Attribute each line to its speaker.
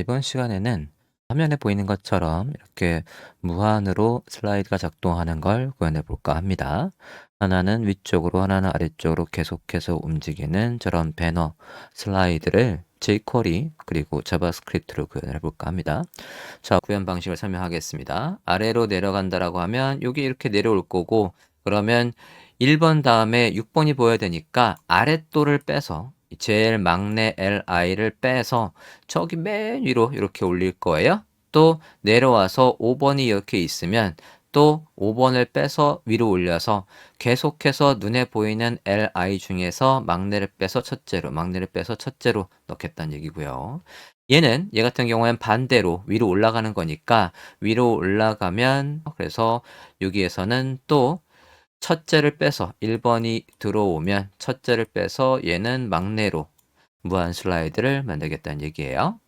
Speaker 1: 이번 시간에는 화면에 보이는 것처럼 이렇게 무한으로 슬라이드가 작동하는 걸 구현해 볼까 합니다. 하나는 위쪽으로 하나는 아래쪽으로 계속해서 움직이는 저런 배너 슬라이드를 jQuery 그리고 자바스크립트로 구현해 볼까 합니다. 자, 구현 방식을 설명하겠습니다. 아래로 내려간다라고 하면 여기 이렇게 내려올 거고 그러면 1번 다음에 6번이 보여야 되니까 아랫도를 빼서 제일 막내 li를 빼서 저기 맨 위로 이렇게 올릴 거예요. 또 내려와서 5번이 이렇게 있으면 또 5번을 빼서 위로 올려서 계속해서 눈에 보이는 li 중에서 막내를 빼서 첫째로, 막내를 빼서 첫째로 넣겠다는 얘기고요. 얘는 얘 같은 경우엔 반대로 위로 올라가는 거니까 위로 올라가면 그래서 여기에서는 또 첫째를 빼서 1번이 들어오면 첫째를 빼서 얘는 막내로 무한 슬라이드를 만들겠다는 얘기예요.